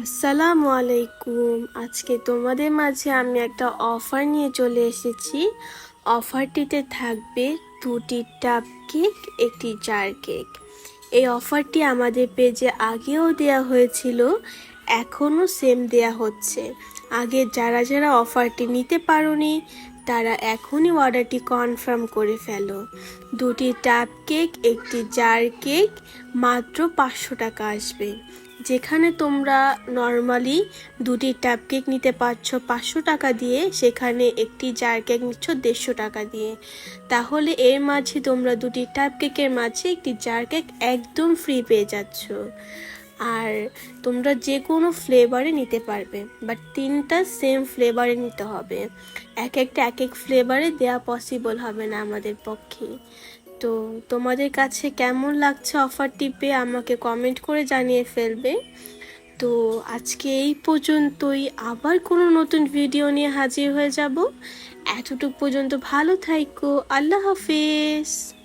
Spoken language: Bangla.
আসসালামু আলাইকুম। আজকে তোমাদের মাঝে আমি একটা অফার নিয়ে চলে এসেছি। অফারটিতে থাকবে দুটি টাপ কেক একটি জার কেক এই অফারটি আমাদের পেজে আগেও দেওয়া হয়েছিল। এখনও সেম দেয়া হচ্ছে। আগে যারা যারা অফারটি নিতে পারোনি, তারা এখনই অর্ডারটি কনফার্ম করে ফেলো। দুটি টাপ কেক একটি জার কেক মাত্র পাঁচশো টাকা আসবে। যেখানে তোমরা নর্মালি দুটি ট্যাপ কেক নিতে পারছ পাঁচশো টাকা দিয়ে, সেখানে একটি জার কেক নিচ্ছ দেড়শো টাকা দিয়ে। তাহলে এর মাঝে তোমরা দুটি ট্যাপ কেকের মাঝে একটি জার কেক একদম ফ্রি পেয়ে যাচ্ছ। আর তোমরা যে কোনো ফ্লেভারে নিতে পারবে বাট তিনটা সেম ফ্লেভারে নিতে হবে। এক একটা, এক এক ফ্লেভারে দেওয়া পসিবল হবে না আমাদের পক্ষে। তো তোমাদের কাছে কেমন লাগছে অফারটি পেয়ে আমাকে কমেন্ট করে জানিয়ে ফেলবে। তো আজকে এই পর্যন্তই, আবার কোনো নতুন ভিডিও নিয়ে হাজির হয়ে যাব। এতটুকু পর্যন্ত ভালো থাইকো, আল্লাহ হাফেজ।